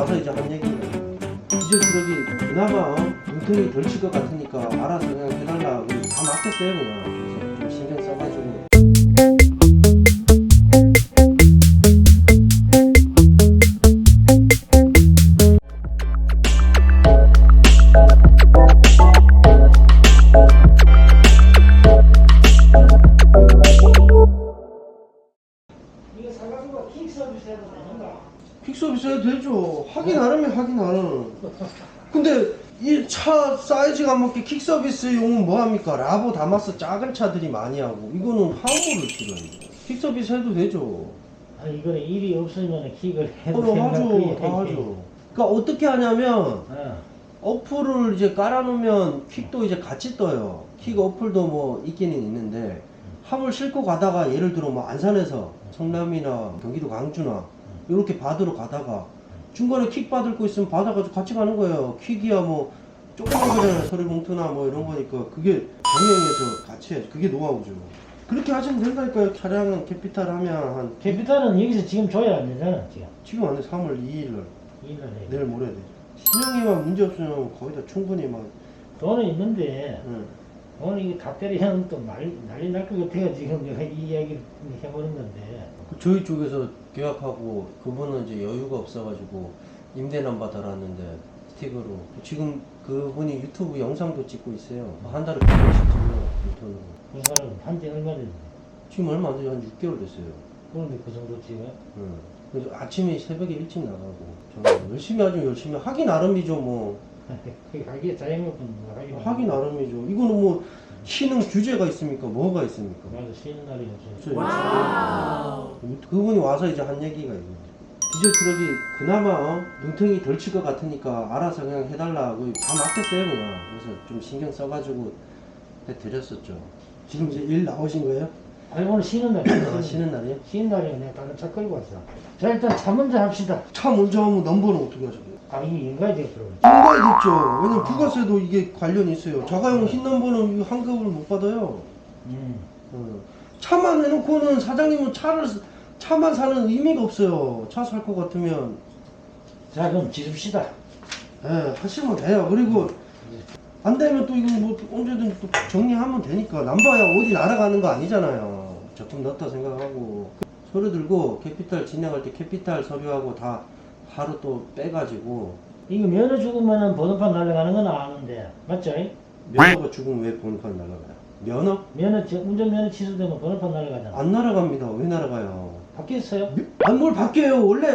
와서 이제 한 얘기가 디젤 트럭이 그나마 어? 뭉텅이 덜 칠 것 같으니까 알아서 그냥 해달라 다 맡겼어요 그냥 해도 되죠. 하긴 하라면 하긴 하는. 근데 이 차 사이즈가 안 맞게 킥 서비스용은 뭐 합니까? 라보 다마스 작은 차들이 많이 하고. 이거는 화물을 실어요. 킥 서비스 해도 되죠. 아 이거는 일이 없으면 킥을 해도 어. 하죠. 다 하죠. 그러니까 어떻게 하냐면 어. 어플을 이제 깔아놓으면 퀵도 이제 같이 떠요. 퀵 어플도 뭐 있기는 있는데 화물 싣고 가다가 예를 들어 뭐 안산에서 성남이나 경기도 광주나 이렇게 받으러 가다가 중간에 퀵 받을 거 있으면 받아가지고 같이 가는 거예요. 퀵이야 뭐 조그만 거잖아요. 서류 봉투나 뭐 이런 거니까 그게 병행해서 같이 해야죠. 그게 노하우죠. 그렇게 하시면 된다니까요. 차량은 캐피탈 하면 한 캐피탈은 여기서 지금 줘야 안 되잖아 지금. 지금 안에 3월 2일 날 일을 해. 내일 모레 되죠. 신형이만 문제 없으면 거의 다 충분히 막 돈은 있는데 응. 오늘 이거 다 때리면 또 난리, 난리 날 것 같아요. 지금 내가 이 이야기를 해보는 건데. 그 저희 쪽에서 계약하고 그분은 이제 여유가 없어가지고 임대난 받아놨는데 스틱으로. 지금 그분이 유튜브 영상도 찍고 있어요. 한 달에 100원씩 찍어요 유튜브로. 그 사람 한지 얼마 됐는데 지금 얼마 안 돼요 한 6개월 됐어요. 그런데 그 정도 찍어? 응. 그래서 아침에 새벽에 일찍 나가고. 저는 열심히 하죠. 열심히. 하기 나름이죠 뭐. 그 가게 자영업은 나가기 하기 나름이죠 이거는 뭐 쉬는 규제가 있습니까 뭐가 있습니까 맞아 쉬는 날이 없어요 그렇죠. 그분이 와서 이제 한 얘기가 있는 디젤 트럭이 그나마 어? 눈탱이 덜 칠 것 같으니까 알아서 그냥 해달라고 다 맡겼어요 그냥 그래서 좀 신경 써가지고 해드렸었죠 지금 이제 일 나오신 거예요? 아니 오늘 쉬는 날이야. 아, 쉬는 날이에요? 쉬는 날이면 내가 다른 차 끌고 왔어. 자 일단 차 먼저 합시다. 차 먼저 하면 넘버는 어떻게 하셔요? 아 이거 인가야 되겠더라고 인가야겠죠. 왜냐면 부가세도 이게 관련이 있어요. 자가용 흰 넘버는 이거 환급을 못 받아요. 음. 어. 차만 해놓고는 사장님은 차를 차만 사는 의미가 없어요. 차 살 것 같으면. 자 그럼 지릅시다. 예, 하시면 돼요. 그리고 안 되면 또 이거 뭐 언제든 또 정리하면 되니까 남봐야 어디 날아가는 거 아니잖아요. 적금 넣었다 생각하고 서류 들고 캐피탈 진행할 때 캐피탈 서류하고 다 하루 또 빼가지고 이거 면허 죽으면은 번호판 날아가는 건 아는데 맞죠? 면허가 죽으면 왜 번호판 날아가요? 면허? 면허 저- 운전면허 취소되면 번호판 날아가잖아 안 날아갑니다. 왜 날아가요? 바뀌었어요? 안뭘 바뀌어요? 원래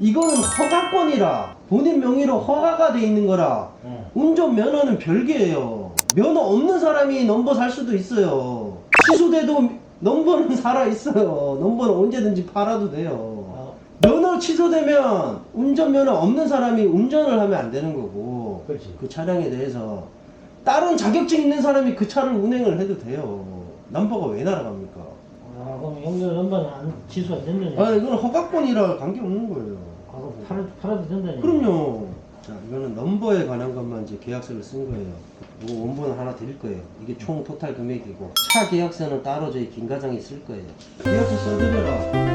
이거는 허가권이라 본인 명의로 허가가 돼 있는 거라 응. 운전 면허는 별개예요. 면허 없는 사람이 넘버 살 수도 있어요. 취소돼도 넘버는 살아 있어요. 넘버는 언제든지 팔아도 돼요. 어, 면허 취소되면 운전 면허 없는 사람이 운전을 하면 안 되는 거고 그렇지 그 차량에 대해서 다른 자격증 있는 사람이 그 차를 운행을 해도 돼요. 넘버가 왜 날아갑니까? 아 그럼 용도 넘버는 안 취소 안 된다니 아 이건 허가권이라 관계 없는 거예요. 아, 그럼 팔아, 팔아도 된다니 그럼요. 자, 이거는 넘버에 관한 것만 이제 계약서를 쓴 거예요. 이거 원본을 하나 드릴 거예요. 이게 총 토탈 금액이고 차 계약서는 따로 저희 김과장이 쓸 거예요. 계약서 써드려라.